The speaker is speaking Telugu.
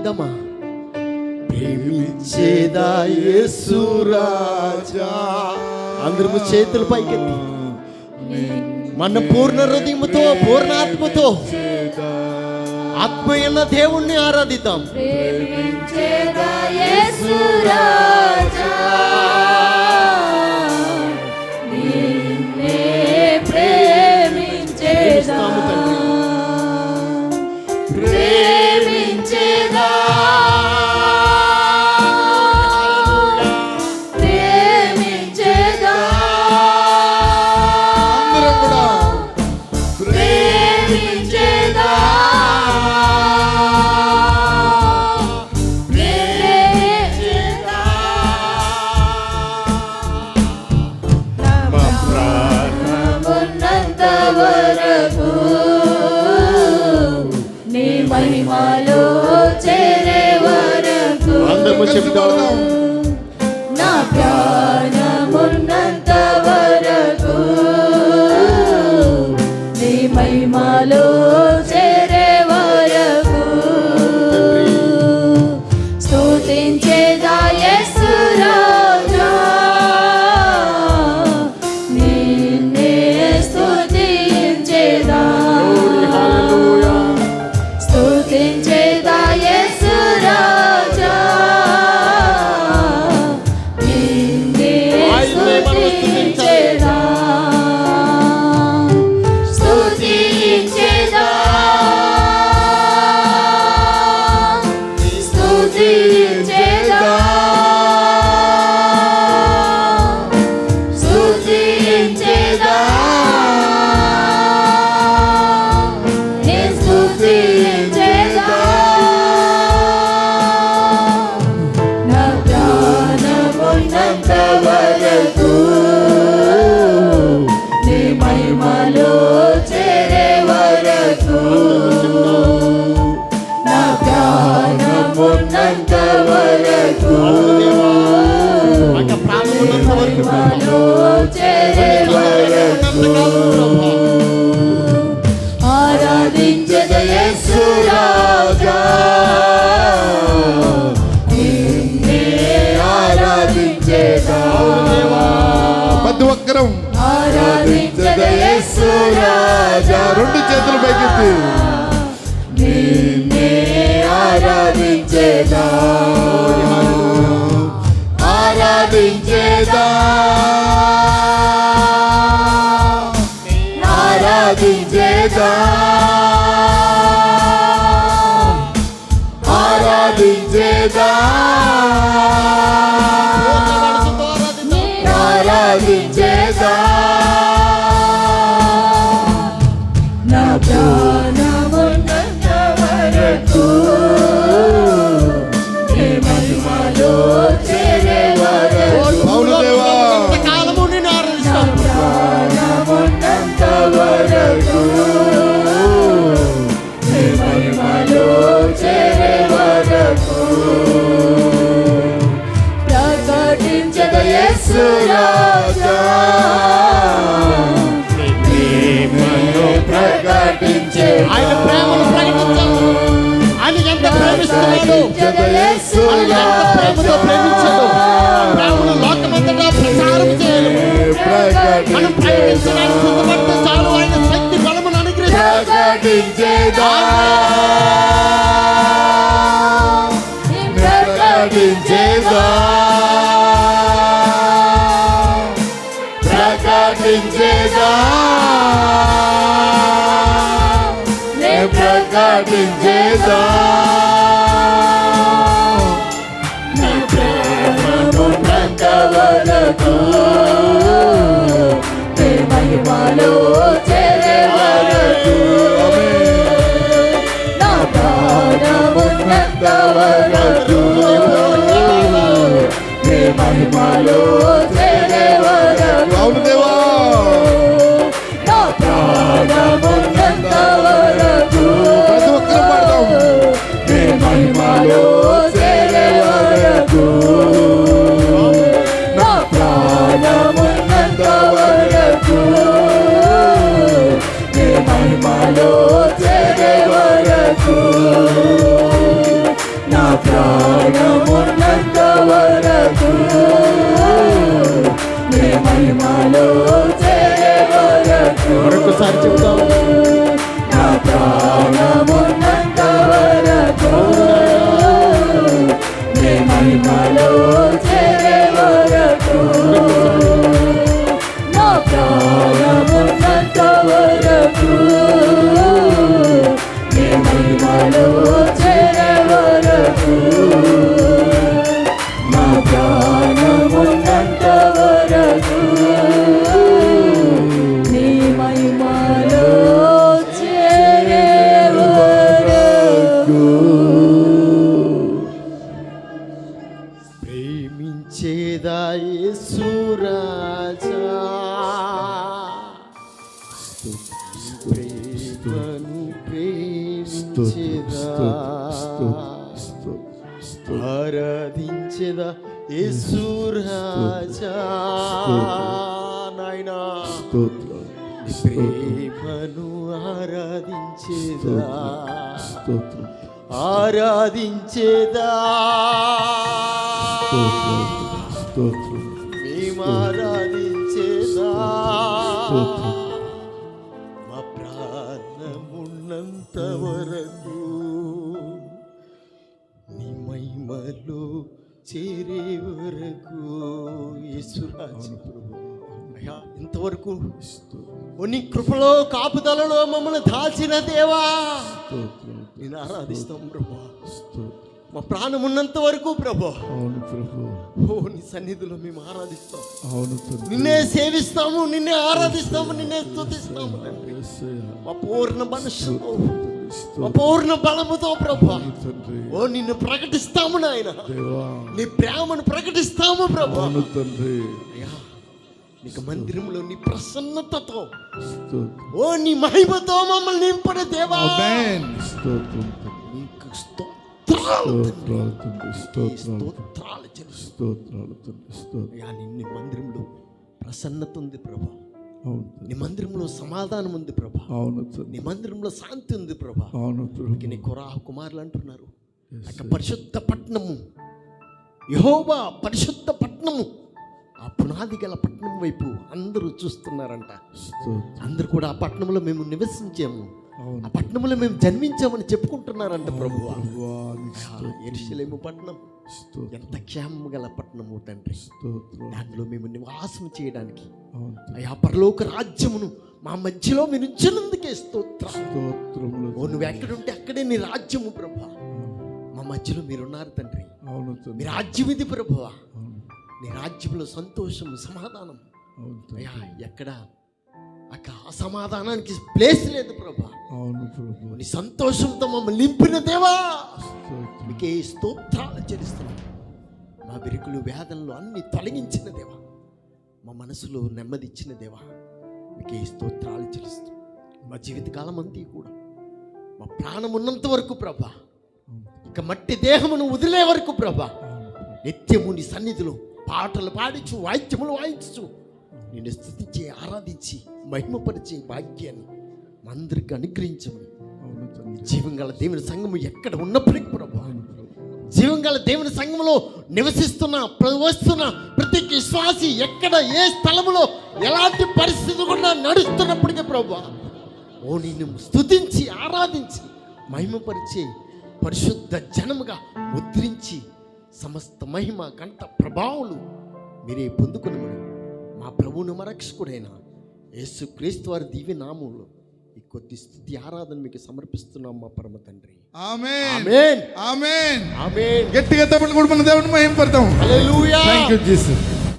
అందమా ప్రేమించేదాయేసురాజా అందరము చేతులు పైకెత్తి. మన పూర్ణ హృదయముతో పూర్ణాత్మతో ఆత్మయన్న దేవుణ్ణి ఆరాధిద్దాం. ప్రేమించేదా చెప్తావు నా ప్రాణమున్నంతా 圣洁的。ప్రేమతో ప్రేమించదు ప్రేమను లోకమంతటా ప్రచారం చేయను మనం ప్రకటించడానికి సిద్ధపడితే చాలు. ఆయన శక్తి బలమును అనుగ్రహించేదా ప్రకటించేదా? ప్రకటించేదా? వరకు మహిమలో చేరే వరకు నా ప్రాణమున్నంత వరకు మహిమలో వరకు మరొకసారి చెప్తాం నా ప్రాణమున్నంత వరకు నీ మహిమలో చేరే వరకు నా ప్రాణమున్నంత వరకు మహిమలో చేరే వరకు ప్రేమించేదా. యేసురాజా ప్రేమను ప్రేమించేదా ఆరాధించేదా యేసురాజా నాయనా ప్రేమను ఆరాధించేదా. ఆరాధించేదా. మేము ఆరాధించేదా మా ప్రాణమున్నంత వరకు నీ మహిమలో చేరే వరకు యేసురాజు అయ్యా ఇంతవరకు నీ కృపలో కాపుదలలో మమ్మల్ని దాచిన దేవా. నేను ఆరాధిస్తాం ప్రభా. మా ప్రాణం ఉన్నంత వరకు ప్రభా. అవును ప్రభు. ఓ నీ సన్నిధిలో మేము ఆరాధిస్తాం. అవును నిన్నే సేవిస్తాము నిన్నే ఆరాధిస్తాము నిన్నే స్తుతిస్తాము యేసయ్య. మా పూర్ణ మనస్సుతో మా స్తోత్రం పూర్ణ బలముతో ప్రభా. ఓ నిన్ను ప్రకటిస్తాము నాయన. నీ ప్రేమను ప్రకటిస్తాము ప్రభా. తండ్రి. అయ్యా నీకు మందిరంలో నీ ప్రసన్నతతో. ఓ నీ మహిమతో మమ్మల్ని నింపడ దేవా. స్తోత్రం. స్తోత్రం అయ్యా నిన్ను మందిరంలో ప్రసన్నత ఉంది ప్రభా. అవును నీ మందిరంలో సమాధానం ఉంది ప్రభా. అవును నీ మందిరంలో శాంతి ఉంది ప్రభా. అవును నీ కొరాహ కుమారులు అంటున్నారు. పరిశుద్ధ పట్టణము యహోవా పరిశుద్ధ పట్టణము ఆ పునాది గల పట్టణం వైపు అందరూ చూస్తున్నారంట. అందరూ కూడా ఆ పట్టణంలో మేము నివసించాము. ఆ పట్టణంలో మేము జన్మించామని చెప్పుకుంటున్నారంట ప్రభు ఎరుసలేము పట్టణం. ఎంత క్షేమం గల పట్టణము తండ్రి. దానిలో మేము నివాసం చేయడానికి. అయా పరలోక రాజ్యమును మా మధ్యలో మీరు ఉంచినందుకే స్తోత్రం నువ్వు ఎక్కడుంటే అక్కడే నీ రాజ్యము ప్రభా మా మధ్యలో మీరున్నారు తండ్రి. అవును మీ రాజ్యం ఇది ప్రభువా. అవును. నీ రాజ్యంలో సంతోషం సమాధానం ఎక్కడ అక్క అసమాధానానికి ప్లేస్ లేదు ప్రభా. అవును ప్రభు. నీ సంతోషంతో మమ్మల్ని నింపిన దేవా. మీకే స్తోత్రాలు చెల్లిస్తున్నాం. మా బిరుకులు వేదనలు అన్ని తొలగించిన దేవా. మా మనసులో నెమ్మది ఇచ్చిన దేవా. మీకే స్తోత్రాలు చెల్లిస్తాం మా జీవితకాలం అంతా కూడా. మా ప్రాణం ఉన్నంత వరకు ప్రభా. ఇక మట్టి దేహమును వదిలే వరకు ప్రభు. నిత్యము నీ సన్నిధిలో పాటలు పాడించు వాయిద్యములు వాయించు. నిన్ను స్థుతించి ఆరాధించి మహిమపరిచే భాగ్యాన్ని అందరికి అనుగ్రహించమని. జీవం గల దేవుని సంఘము ఎక్కడ ఉన్నప్పటికీ ప్రభా అవును ప్రభు. జీవం గల దేవుని సంఘములో నివసిస్తున్న వస్తున్న ప్రతి విశ్వాసి ఎక్కడ ఏ స్థలములో ఎలాంటి పరిస్థితి కూడా నడుస్తున్నప్పటికీ ప్రభా ఓ నిన్ను స్తుతించి ఆరాధించి మహిమపరిచే పరిశుద్ధ జనముగా ముద్రించి సమస్త మహిమ గంట ప్రభావాలు మీరే పొందుకునమని మా ప్రభువును మరక్షకుడైన యేసు క్రీస్తు వారి దివ్య నామంలో ఈ కొద్ది స్థుతి ఆరాధన మీకు సమర్పిస్తున్నాం మా పరమ తండ్రి. ఆమేన్. ఆమేన్. ఆమేన్. ఆమేన్. గట్టిగా తప్పని కూడా మన దేవుని మహిమ పడతాం హల్లెలూయా జీసస్